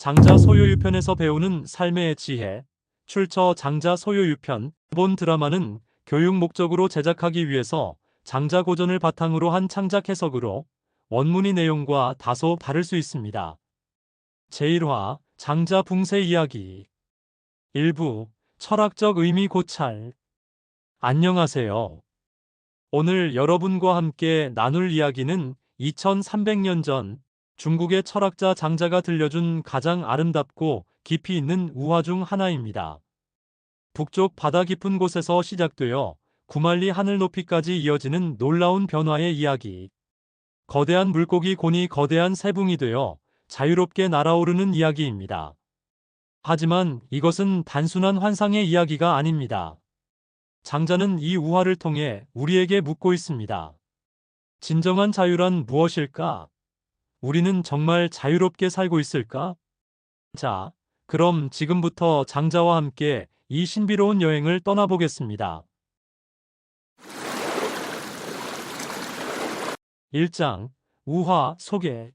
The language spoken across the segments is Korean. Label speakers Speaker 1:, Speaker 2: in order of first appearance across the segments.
Speaker 1: 장자 소요유편에서 배우는 삶의 지혜, 출처 장자 소요유편. 본 드라마는 교육 목적으로 제작하기 위해서 장자 고전을 바탕으로 한 창작 해석으로 원문의 내용과 다소 다를 수 있습니다. 제1화 장자 붕세 이야기 일부 철학적 의미 고찰 안녕하세요. 오늘 여러분과 함께 나눌 이야기는 2300년 전 중국의 철학자 장자가 들려준 가장 아름답고 깊이 있는 우화 중 하나입니다. 북쪽 바다 깊은 곳에서 시작되어 구만리 하늘 높이까지 이어지는 놀라운 변화의 이야기. 거대한 물고기 곤이 거대한 새붕이 되어 자유롭게 날아오르는 이야기입니다. 하지만 이것은 단순한 환상의 이야기가 아닙니다. 장자는 이 우화를 통해 우리에게 묻고 있습니다. 진정한 자유란 무엇일까? 우리는 정말 자유롭게 살고 있을까? 자, 그럼 지금부터 장자와 함께 이 신비로운 여행을 떠나보겠습니다. 1장 우화 소개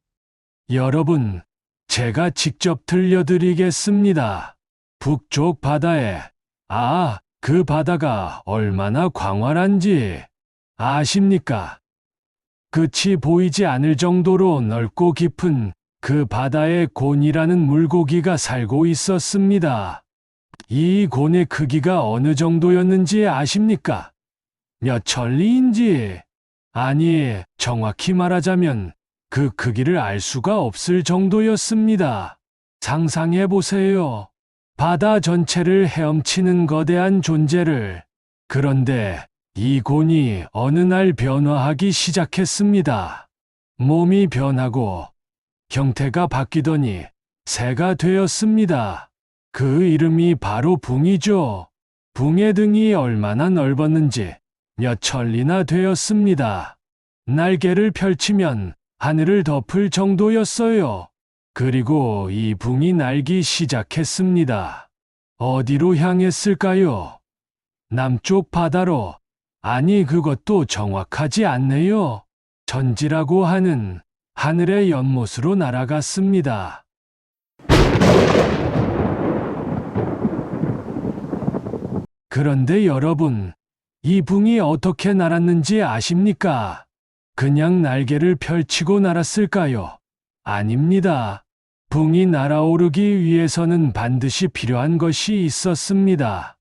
Speaker 2: 여러분, 제가 직접 들려드리겠습니다. 북쪽 바다에, 아, 그 바다가 얼마나 광활한지 아십니까? 끝이 보이지 않을 정도로 넓고 깊은 그 바다에 곤이라는 물고기가 살고 있었습니다. 이 곤의 크기가 어느 정도였는지 아십니까? 몇 천리인지, 아니, 정확히 말하자면 그 크기를 알 수가 없을 정도였습니다. 상상해 보세요. 바다 전체를 헤엄치는 거대한 존재를. 그런데 이 곤이 어느 날 변화하기 시작했습니다. 몸이 변하고 형태가 바뀌더니 새가 되었습니다. 그 이름이 바로 붕이죠. 붕의 등이 얼마나 넓었는지 몇 천리나 되었습니다. 날개를 펼치면 하늘을 덮을 정도였어요. 그리고 이 붕이 날기 시작했습니다. 어디로 향했을까요? 남쪽 바다로. 아니, 그것도 정확하지 않네요. 전지라고 하는 하늘의 연못으로 날아갔습니다. 그런데 여러분, 이 붕이 어떻게 날았는지 아십니까? 그냥 날개를 펼치고 날았을까요? 아닙니다. 붕이 날아오르기 위해서는 반드시 필요한 것이 있었습니다.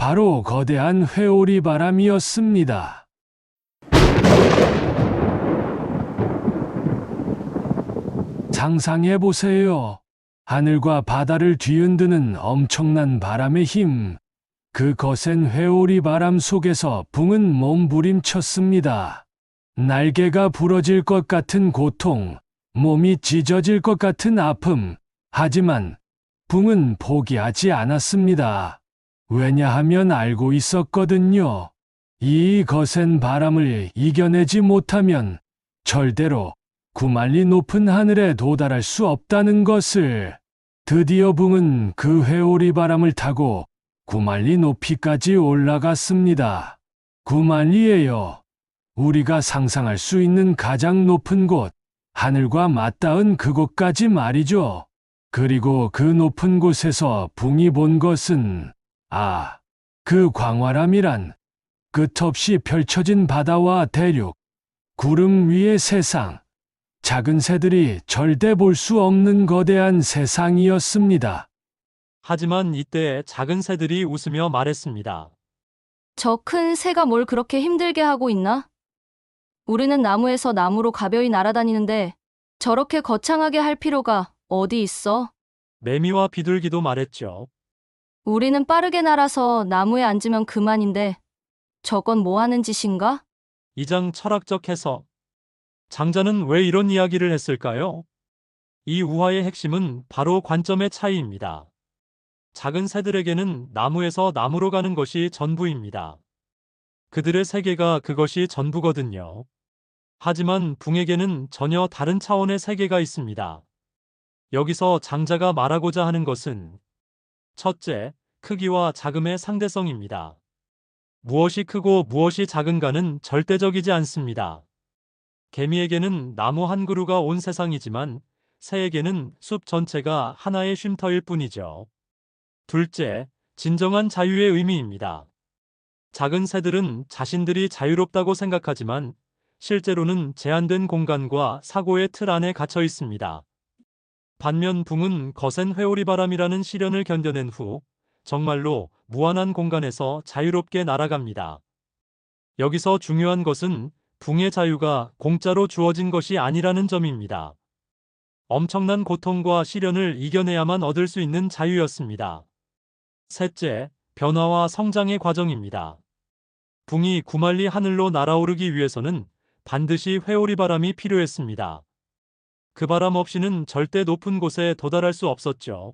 Speaker 2: 바로 거대한 회오리 바람이었습니다. 상상해 보세요. 하늘과 바다를 뒤흔드는 엄청난 바람의 힘. 그 거센 회오리 바람 속에서 붕은 몸부림쳤습니다. 날개가 부러질 것 같은 고통, 몸이 찢어질 것 같은 아픔. 하지만 붕은 포기하지 않았습니다. 왜냐하면 알고 있었거든요. 이 거센 바람을 이겨내지 못하면 절대로 구만리 높은 하늘에 도달할 수 없다는 것을. 드디어 붕은 그 회오리 바람을 타고 구만리 높이까지 올라갔습니다. 구만리예요. 우리가 상상할 수 있는 가장 높은 곳, 하늘과 맞닿은 그곳까지 말이죠. 그리고 그 높은 곳에서 붕이 본 것은, 아, 그 광활함이란 끝없이 펼쳐진 바다와 대륙, 구름 위의 세상, 작은 새들이 절대 볼 수 없는 거대한 세상이었습니다.
Speaker 1: 하지만 이때 작은 새들이 웃으며 말했습니다.
Speaker 3: 저 큰 새가 뭘 그렇게 힘들게 하고 있나? 우리는 나무에서 나무로 가벼이 날아다니는데 저렇게 거창하게 할 필요가 어디 있어?
Speaker 1: 매미와 비둘기도 말했죠.
Speaker 3: 우리는 빠르게 날아서 나무에 앉으면 그만인데 저건 뭐 하는 짓인가?
Speaker 1: 2장 철학적 해석. 장자는 왜 이런 이야기를 했을까요? 이 우화의 핵심은 바로 관점의 차이입니다. 작은 새들에게는 나무에서 나무로 가는 것이 전부입니다. 그들의 세계가 그것이 전부거든요. 하지만 붕에게는 전혀 다른 차원의 세계가 있습니다. 여기서 장자가 말하고자 하는 것은 첫째, 크기와 자금의 상대성입니다. 무엇이 크고 무엇이 작은가는 절대적이지 않습니다. 개미에게는 나무 한 그루가 온 세상이지만 새에게는 숲 전체가 하나의 쉼터일 뿐이죠. 둘째, 진정한 자유의 의미입니다. 작은 새들은 자신들이 자유롭다고 생각하지만 실제로는 제한된 공간과 사고의 틀 안에 갇혀 있습니다. 반면 붕은 거센 회오리바람이라는 시련을 견뎌낸 후 정말로 무한한 공간에서 자유롭게 날아갑니다. 여기서 중요한 것은 붕의 자유가 공짜로 주어진 것이 아니라는 점입니다. 엄청난 고통과 시련을 이겨내야만 얻을 수 있는 자유였습니다. 셋째, 변화와 성장의 과정입니다. 붕이 구말리 하늘로 날아오르기 위해서는 반드시 회오리 바람이 필요했습니다. 그 바람 없이는 절대 높은 곳에 도달할 수 없었죠.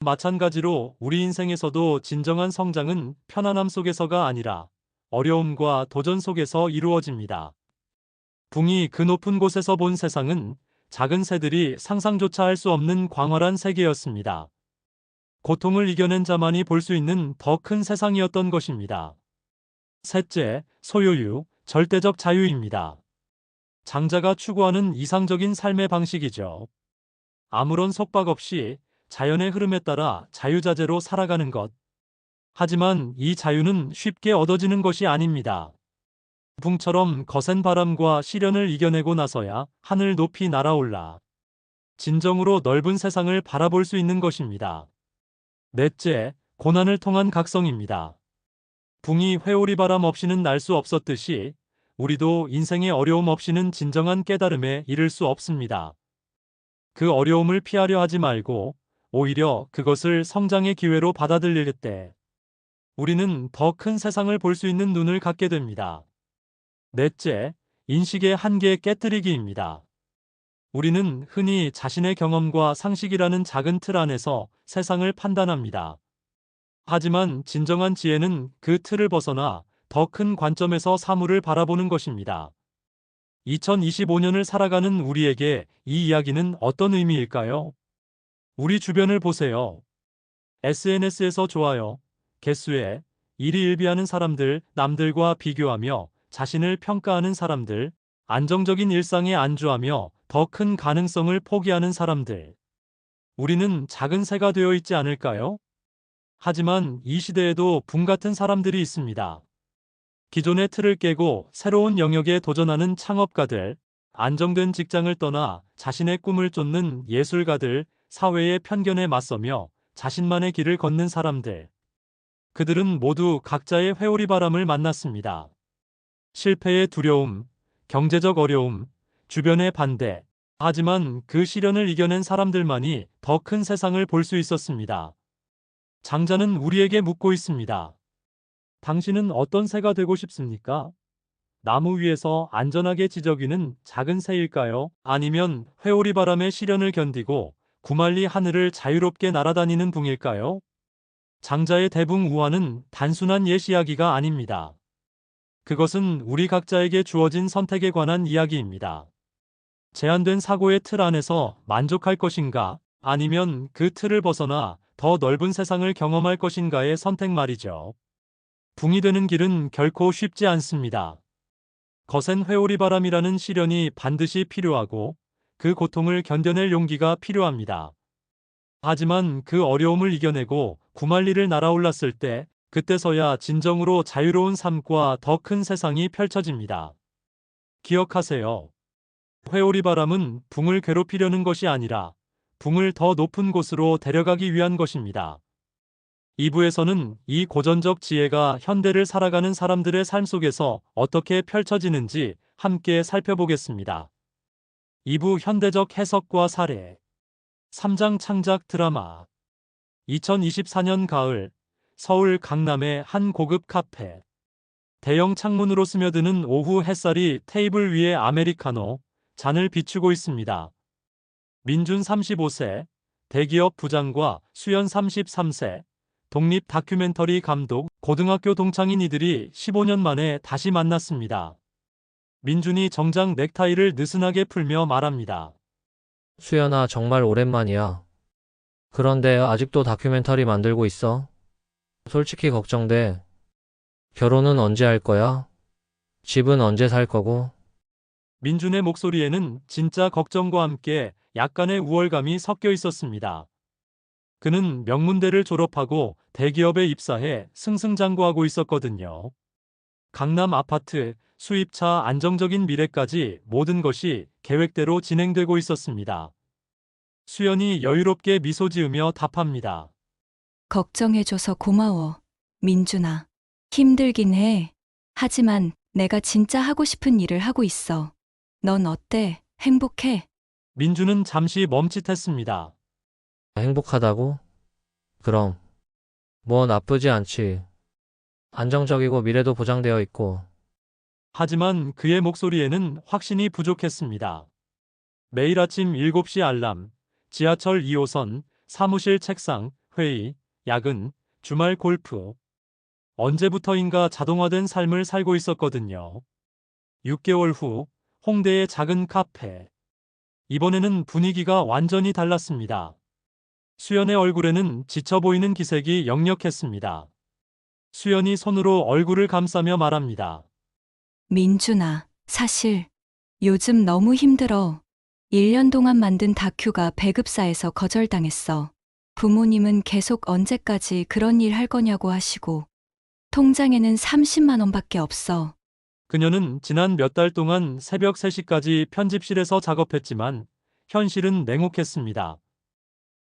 Speaker 1: 마찬가지로 우리 인생에서도 진정한 성장은 편안함 속에서가 아니라 어려움과 도전 속에서 이루어집니다. 붕이 그 높은 곳에서 본 세상은 작은 새들이 상상조차 할 수 없는 광활한 세계였습니다. 고통을 이겨낸 자만이 볼 수 있는 더 큰 세상이었던 것입니다. 셋째, 소유유, 절대적 자유입니다. 장자가 추구하는 이상적인 삶의 방식이죠. 아무런 속박 없이 자연의 흐름에 따라 자유자재로 살아가는 것. 하지만 이 자유는 쉽게 얻어지는 것이 아닙니다. 붕처럼 거센 바람과 시련을 이겨내고 나서야 하늘 높이 날아올라 진정으로 넓은 세상을 바라볼 수 있는 것입니다. 넷째, 고난을 통한 각성입니다. 붕이 회오리 바람 없이는 날 수 없었듯이 우리도 인생의 어려움 없이는 진정한 깨달음에 이를 수 없습니다. 그 어려움을 피하려 하지 말고 오히려 그것을 성장의 기회로 받아들일 때 우리는 더 큰 세상을 볼 수 있는 눈을 갖게 됩니다. 넷째, 인식의 한계 깨뜨리기입니다. 우리는 흔히 자신의 경험과 상식이라는 작은 틀 안에서 세상을 판단합니다. 하지만 진정한 지혜는 그 틀을 벗어나 더 큰 관점에서 사물을 바라보는 것입니다. 2025년을 살아가는 우리에게 이 이야기는 어떤 의미일까요? 우리 주변을 보세요. SNS에서 좋아요, 개수에 일희일비하는 사람들, 남들과 비교하며 자신을 평가하는 사람들, 안정적인 일상에 안주하며 더 큰 가능성을 포기하는 사람들. 우리는 작은 새가 되어 있지 않을까요? 하지만 이 시대에도 붕 같은 사람들이 있습니다. 기존의 틀을 깨고 새로운 영역에 도전하는 창업가들, 안정된 직장을 떠나 자신의 꿈을 쫓는 예술가들, 사회의 편견에 맞서며 자신만의 길을 걷는 사람들. 그들은 모두 각자의 회오리 바람을 만났습니다. 실패의 두려움, 경제적 어려움, 주변의 반대. 하지만 그 시련을 이겨낸 사람들만이 더 큰 세상을 볼 수 있었습니다. 장자는 우리에게 묻고 있습니다. 당신은 어떤 새가 되고 싶습니까? 나무 위에서 안전하게 지저귀는 작은 새일까요? 아니면 회오리 바람의 시련을 견디고 구말리 하늘을 자유롭게 날아다니는 붕일까요? 장자의 대붕 우화는 단순한 옛 이야기가 아닙니다. 그것은 우리 각자에게 주어진 선택에 관한 이야기입니다. 제한된 사고의 틀 안에서 만족할 것인가, 아니면 그 틀을 벗어나 더 넓은 세상을 경험할 것인가의 선택 말이죠. 붕이 되는 길은 결코 쉽지 않습니다. 거센 회오리 바람이라는 시련이 반드시 필요하고 그 고통을 견뎌낼 용기가 필요합니다. 하지만 그 어려움을 이겨내고 구말리를 날아올랐을 때 그때서야 진정으로 자유로운 삶과 더 큰 세상이 펼쳐집니다. 기억하세요. 회오리 바람은 붕을 괴롭히려는 것이 아니라 붕을 더 높은 곳으로 데려가기 위한 것입니다. 2부에서는 이 고전적 지혜가 현대를 살아가는 사람들의 삶 속에서 어떻게 펼쳐지는지 함께 살펴보겠습니다. 2부 현대적 해석과 사례 3장 창작 드라마 2024년 가을 서울 강남의 한 고급 카페 대형 창문으로 스며드는 오후 햇살이 테이블 위에 아메리카노 잔을 비추고 있습니다. 민준 35세, 대기업 부장과 수연 33세, 독립 다큐멘터리 감독, 고등학교 동창인 이들이 15년 만에 다시 만났습니다. 민준이 정장 넥타이를 느슨하게 풀며 말합니다.
Speaker 4: 수연아, 정말 오랜만이야. 그런데 아직도 다큐멘터리 만들고 있어? 솔직히 걱정돼. 결혼은 언제 할 거야? 집은 언제 살 거고?
Speaker 1: 민준의 목소리에는 진짜 걱정과 함께 약간의 우월감이 섞여 있었습니다. 그는 명문대를 졸업하고 대기업에 입사해 승승장구하고 있었거든요. 강남 아파트, 수입차 안정적인 미래까지 모든 것이 계획대로 진행되고 있었습니다. 수연이 여유롭게 미소 지으며 답합니다.
Speaker 5: 걱정해줘서 고마워. 민준아. 힘들긴 해. 하지만 내가 진짜 하고 싶은 일을 하고 있어. 넌 어때? 행복해?
Speaker 1: 민주는 잠시 멈칫했습니다.
Speaker 4: 행복하다고? 그럼. 뭐 나쁘지 않지. 안정적이고 미래도 보장되어 있고.
Speaker 1: 하지만 그의 목소리에는 확신이 부족했습니다. 매일 아침 7시 알람, 지하철 2호선, 사무실 책상, 회의, 야근, 주말 골프. 언제부터인가 자동화된 삶을 살고 있었거든요. 6개월 후, 홍대의 작은 카페. 이번에는 분위기가 완전히 달랐습니다. 수연의 얼굴에는 지쳐 보이는 기색이 역력했습니다. 수연이 손으로 얼굴을 감싸며 말합니다.
Speaker 5: 민준아. 사실 요즘 너무 힘들어. 1년 동안 만든 다큐가 배급사에서 거절당했어. 부모님은 계속 언제까지 그런 일 할 거냐고 하시고 통장에는 30만 원밖에 없어.
Speaker 1: 그녀는 지난 몇 달 동안 새벽 3시까지 편집실에서 작업했지만 현실은 냉혹했습니다.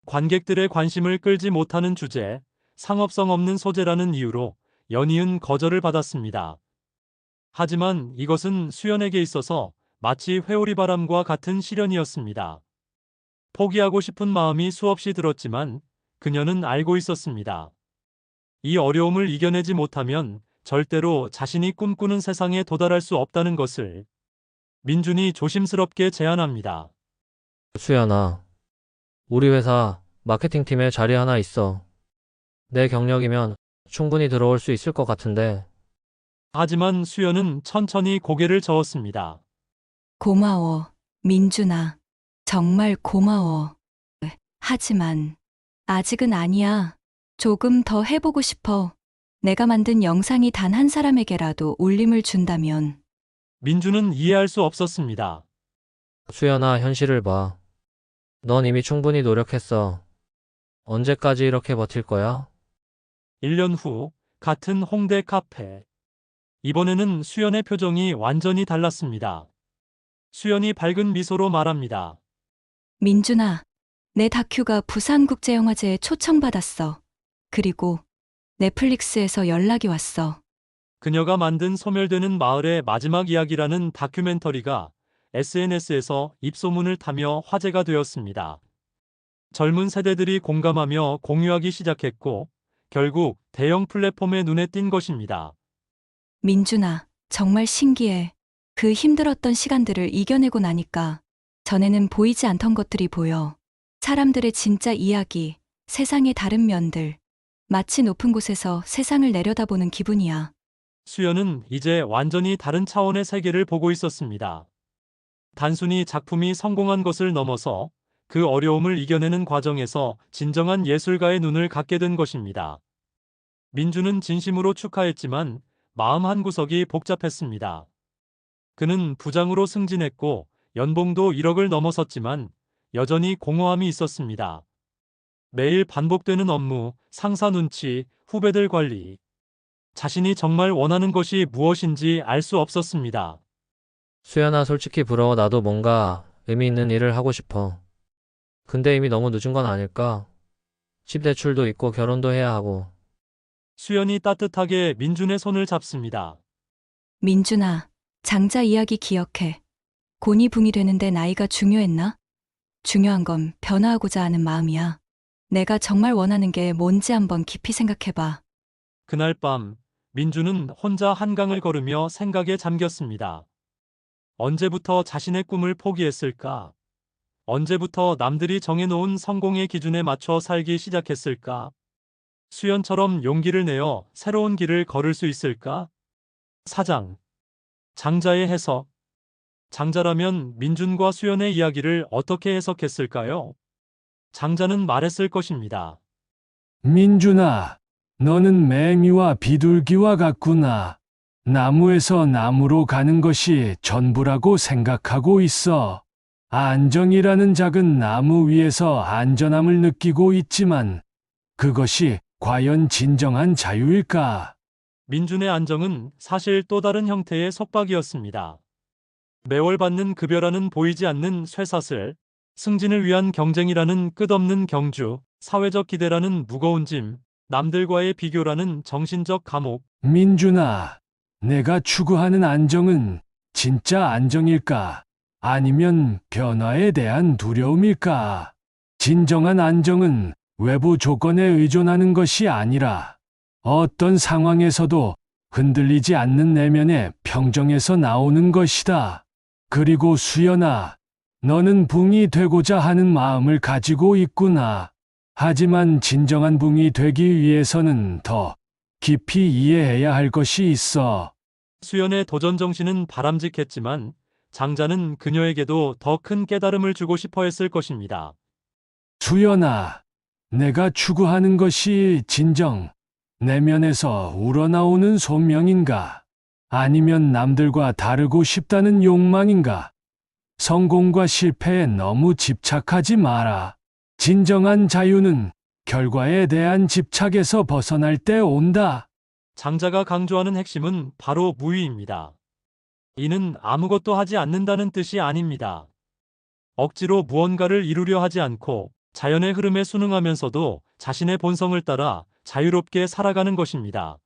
Speaker 1: 관객들의 관심을 끌지 못하는 주제, 상업성 없는 소재라는 이유로 연이은 거절을 받았습니다. 하지만 이것은 수연에게 있어서 마치 회오리 바람과 같은 시련이었습니다. 포기하고 싶은 마음이 수없이 들었지만 그녀는 알고 있었습니다. 이 어려움을 이겨내지 못하면 절대로 자신이 꿈꾸는 세상에 도달할 수 없다는 것을 민준이 조심스럽게 제안합니다.
Speaker 4: 수연아. 우리 회사 마케팅팀에 자리 하나 있어. 내 경력이면 충분히 들어올 수 있을 것 같은데.
Speaker 1: 하지만 수연은 천천히 고개를 저었습니다.
Speaker 5: 고마워. 민준아. 정말 고마워. 하지만 아직은 아니야. 조금 더 해보고 싶어. 내가 만든 영상이 단 한 사람에게라도 울림을 준다면
Speaker 1: 민준은 이해할 수 없었습니다.
Speaker 4: 수연아, 현실을 봐. 넌 이미 충분히 노력했어. 언제까지 이렇게 버틸 거야?
Speaker 1: 1년 후 같은 홍대 카페. 이번에는 수연의 표정이 완전히 달랐습니다. 수연이 밝은 미소로 말합니다.
Speaker 5: 민준아, 내 다큐가 부산국제영화제에 초청받았어. 그리고 넷플릭스에서 연락이 왔어.
Speaker 1: 그녀가 만든 소멸되는 마을의 마지막 이야기라는 다큐멘터리가 SNS에서 입소문을 타며 화제가 되었습니다. 젊은 세대들이 공감하며 공유하기 시작했고, 결국 대형 플랫폼에 눈에 띈 것입니다.
Speaker 5: 민준아, 정말 신기해. 그 힘들었던 시간들을 이겨내고 나니까 전에는 보이지 않던 것들이 보여. 사람들의 진짜 이야기, 세상의 다른 면들. 마치 높은 곳에서 세상을 내려다보는 기분이야.
Speaker 1: 수연은 이제 완전히 다른 차원의 세계를 보고 있었습니다. 단순히 작품이 성공한 것을 넘어서 그 어려움을 이겨내는 과정에서 진정한 예술가의 눈을 갖게 된 것입니다. 민주는 진심으로 축하했지만 마음 한구석이 복잡했습니다. 그는 부장으로 승진했고 연봉도 1억을 넘어섰지만 여전히 공허함이 있었습니다. 매일 반복되는 업무, 상사 눈치, 후배들 관리. 자신이 정말 원하는 것이 무엇인지 알 수 없었습니다.
Speaker 4: 수연아, 솔직히 부러워. 나도 뭔가 의미 있는 일을 하고 싶어. 근데 이미 너무 늦은 건 아닐까? 집 대출도 있고 결혼도 해야 하고.
Speaker 1: 수연이 따뜻하게 민준의 손을 잡습니다.
Speaker 5: 민준아, 장자 이야기 기억해. 곤이붕이 되는데 나이가 중요했나? 중요한 건 변화하고자 하는 마음이야. 내가 정말 원하는 게 뭔지 한번 깊이 생각해봐.
Speaker 1: 그날 밤, 민주는 혼자 한강을 걸으며 생각에 잠겼습니다. 언제부터 자신의 꿈을 포기했을까? 언제부터 남들이 정해놓은 성공의 기준에 맞춰 살기 시작했을까? 수연처럼 용기를 내어 새로운 길을 걸을 수 있을까? 사장. 장자의 해석. 장자라면 민준과 수연의 이야기를 어떻게 해석했을까요? 장자는 말했을 것입니다.
Speaker 2: 민준아, 너는 매미와 비둘기와 같구나. 나무에서 나무로 가는 것이 전부라고 생각하고 있어. 안정이라는 작은 나무 위에서 안전함을 느끼고 있지만 그것이 과연 진정한 자유일까?
Speaker 1: 민준의 안정은 사실 또 다른 형태의 속박이었습니다. 매월 받는 급여라는 보이지 않는 쇠사슬, 승진을 위한 경쟁이라는 끝없는 경주, 사회적 기대라는 무거운 짐, 남들과의 비교라는 정신적 감옥,
Speaker 2: 민준아, 내가 추구하는 안정은 진짜 안정일까? 아니면 변화에 대한 두려움일까? 진정한 안정은 외부 조건에 의존하는 것이 아니라 어떤 상황에서도 흔들리지 않는 내면의 평정에서 나오는 것이다. 그리고 수연아, 너는 붕이 되고자 하는 마음을 가지고 있구나. 하지만 진정한 붕이 되기 위해서는 더 깊이 이해해야 할 것이 있어.
Speaker 1: 수연의 도전 정신은 바람직했지만 장자는 그녀에게도 더 큰 깨달음을 주고 싶어 했을 것입니다.
Speaker 2: 수연아, 내가 추구하는 것이 진정 내면에서 우러나오는 소명인가? 아니면 남들과 다르고 싶다는 욕망인가? 성공과 실패에 너무 집착하지 마라. 진정한 자유는 결과에 대한 집착에서 벗어날 때 온다.
Speaker 1: 장자가 강조하는 핵심은 바로 무위입니다. 이는 아무것도 하지 않는다는 뜻이 아닙니다. 억지로 무언가를 이루려 하지 않고 자연의 흐름에 순응하면서도 자신의 본성을 따라 자유롭게 살아가는 것입니다.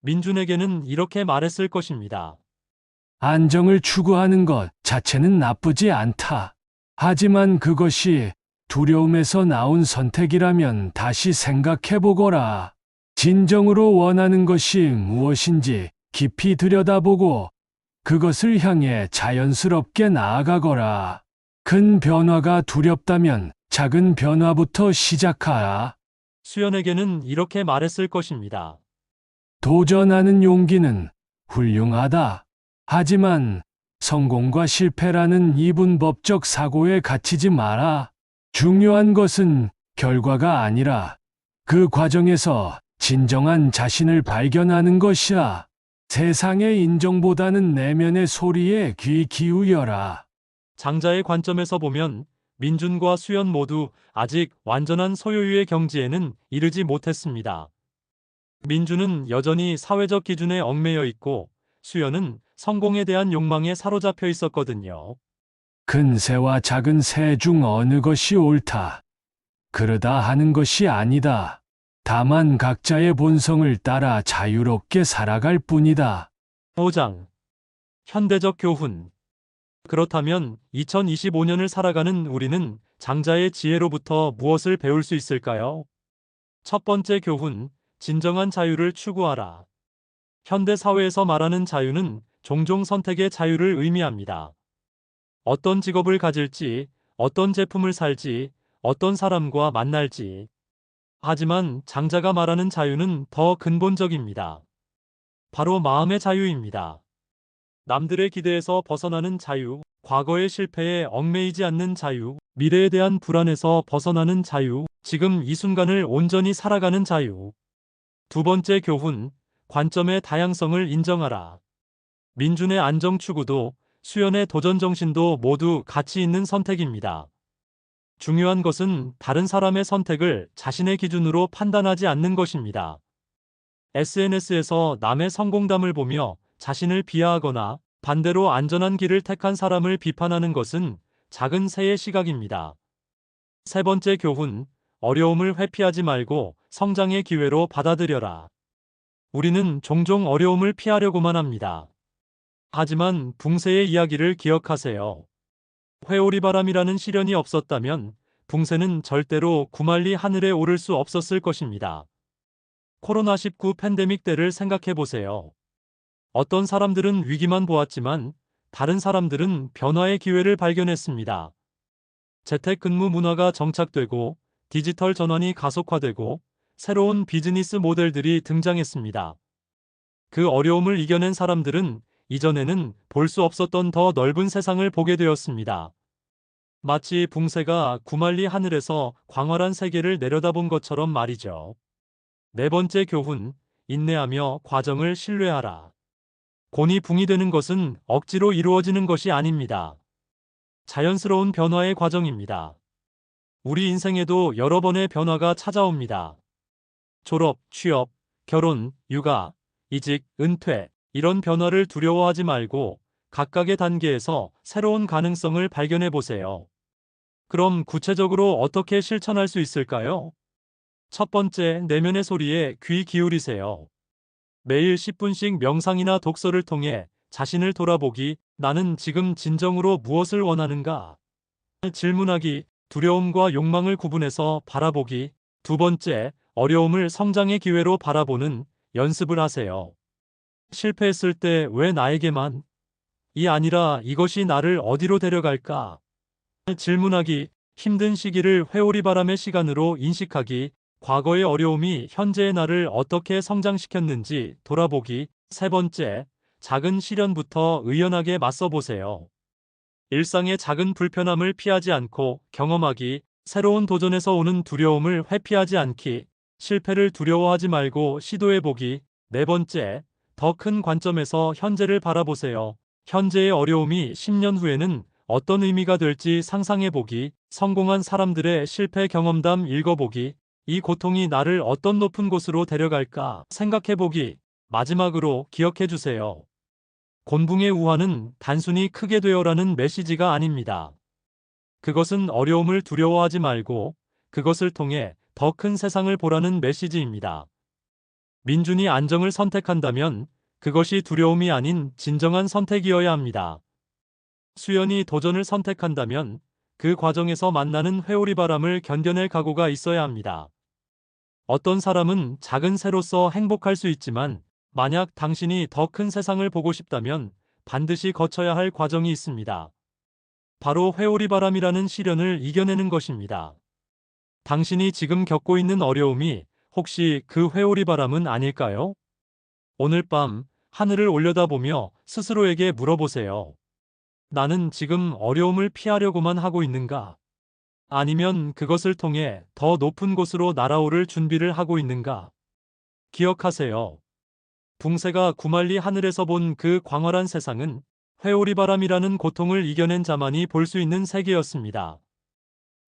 Speaker 1: 민준에게는 이렇게 말했을 것입니다.
Speaker 2: 안정을 추구하는 것 자체는 나쁘지 않다. 하지만 그것이 두려움에서 나온 선택이라면 다시 생각해보거라. 진정으로 원하는 것이 무엇인지 깊이 들여다보고 그것을 향해 자연스럽게 나아가거라. 큰 변화가 두렵다면 작은 변화부터 시작하라.
Speaker 1: 수연에게는 이렇게 말했을 것입니다.
Speaker 2: 도전하는 용기는 훌륭하다. 하지만 성공과 실패라는 이분법적 사고에 갇히지 마라. 중요한 것은 결과가 아니라 그 과정에서 진정한 자신을 발견하는 것이야. 세상의 인정보다는 내면의 소리에 귀 기울여라.
Speaker 1: 장자의 관점에서 보면 민준과 수연 모두 아직 완전한 소유의 경지에는 이르지 못했습니다. 민준은 여전히 사회적 기준에 얽매여 있고 수연은 성공에 대한 욕망에 사로잡혀 있었거든요.
Speaker 2: 큰 새와 작은 새 중 어느 것이 옳다. 그러다 하는 것이 아니다. 다만 각자의 본성을 따라 자유롭게 살아갈 뿐이다.
Speaker 1: 5장 현대적 교훈 그렇다면 2025년을 살아가는 우리는 장자의 지혜로부터 무엇을 배울 수 있을까요? 첫 번째 교훈, 진정한 자유를 추구하라. 현대 사회에서 말하는 자유는 종종 선택의 자유를 의미합니다. 어떤 직업을 가질지, 어떤 제품을 살지, 어떤 사람과 만날지. 하지만 장자가 말하는 자유는 더 근본적입니다. 바로 마음의 자유입니다. 남들의 기대에서 벗어나는 자유, 과거의 실패에 얽매이지 않는 자유, 미래에 대한 불안에서 벗어나는 자유, 지금 이 순간을 온전히 살아가는 자유. 두 번째 교훈, 관점의 다양성을 인정하라. 민준의 안정 추구도 수연의 도전 정신도 모두 가치 있는 선택입니다. 중요한 것은 다른 사람의 선택을 자신의 기준으로 판단하지 않는 것입니다. SNS에서 남의 성공담을 보며 자신을 비하하거나 반대로 안전한 길을 택한 사람을 비판하는 것은 작은 새의 시각입니다. 세 번째 교훈, 어려움을 회피하지 말고 성장의 기회로 받아들여라. 우리는 종종 어려움을 피하려고만 합니다. 하지만 붕세의 이야기를 기억하세요. 회오리바람이라는 시련이 없었다면 붕세는 절대로 구말리 하늘에 오를 수 없었을 것입니다. 코로나19 팬데믹 때를 생각해 보세요. 어떤 사람들은 위기만 보았지만 다른 사람들은 변화의 기회를 발견했습니다. 재택근무 문화가 정착되고 디지털 전환이 가속화되고 새로운 비즈니스 모델들이 등장했습니다. 그 어려움을 이겨낸 사람들은 이전에는 볼 수 없었던 더 넓은 세상을 보게 되었습니다. 마치 붕새가 구말리 하늘에서 광활한 세계를 내려다본 것처럼 말이죠. 네 번째 교훈, 인내하며 과정을 신뢰하라. 곤이 붕이 되는 것은 억지로 이루어지는 것이 아닙니다. 자연스러운 변화의 과정입니다. 우리 인생에도 여러 번의 변화가 찾아옵니다. 졸업, 취업, 결혼, 육아, 이직, 은퇴, 이런 변화를 두려워하지 말고 각각의 단계에서 새로운 가능성을 발견해 보세요. 그럼 구체적으로 어떻게 실천할 수 있을까요? 첫 번째, 내면의 소리에 귀 기울이세요. 매일 10분씩 명상이나 독서를 통해 자신을 돌아보기, 나는 지금 진정으로 무엇을 원하는가? 질문하기, 두려움과 욕망을 구분해서 바라보기. 두 번째, 어려움을 성장의 기회로 바라보는 연습을 하세요. 실패했을 때 왜 나에게만? 이 아니라 이것이 나를 어디로 데려갈까? 질문하기, 힘든 시기를 회오리 바람의 시간으로 인식하기, 과거의 어려움이 현재의 나를 어떻게 성장시켰는지 돌아보기. 세 번째, 작은 시련부터 의연하게 맞서보세요. 일상의 작은 불편함을 피하지 않고 경험하기, 새로운 도전에서 오는 두려움을 회피하지 않기, 실패를 두려워하지 말고 시도해보기. 네 번째, 더 큰 관점에서 현재를 바라보세요. 현재의 어려움이 10년 후에는 어떤 의미가 될지 상상해보기, 성공한 사람들의 실패 경험담 읽어보기, 이 고통이 나를 어떤 높은 곳으로 데려갈까 생각해보기, 마지막으로 기억해주세요. 곤붕의 우화는 단순히 크게 되어라는 메시지가 아닙니다. 그것은 어려움을 두려워하지 말고 그것을 통해 더 큰 세상을 보라는 메시지입니다. 민준이 안정을 선택한다면 그것이 두려움이 아닌 진정한 선택이어야 합니다. 수연이 도전을 선택한다면 그 과정에서 만나는 회오리 바람을 견뎌낼 각오가 있어야 합니다. 어떤 사람은 작은 새로서 행복할 수 있지만 만약 당신이 더 큰 세상을 보고 싶다면 반드시 거쳐야 할 과정이 있습니다. 바로 회오리 바람이라는 시련을 이겨내는 것입니다. 당신이 지금 겪고 있는 어려움이 혹시 그 회오리 바람은 아닐까요? 오늘 밤 하늘을 올려다보며 스스로에게 물어보세요. 나는 지금 어려움을 피하려고만 하고 있는가? 아니면 그것을 통해 더 높은 곳으로 날아오를 준비를 하고 있는가? 기억하세요. 붕새가 구말리 하늘에서 본 그 광활한 세상은 회오리 바람이라는 고통을 이겨낸 자만이 볼 수 있는 세계였습니다.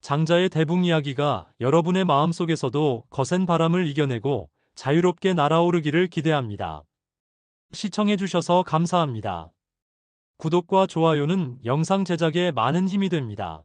Speaker 1: 장자의 대붕 이야기가 여러분의 마음속에서도 거센 바람을 이겨내고 자유롭게 날아오르기를 기대합니다. 시청해주셔서 감사합니다. 구독과 좋아요는 영상 제작에 많은 힘이 됩니다.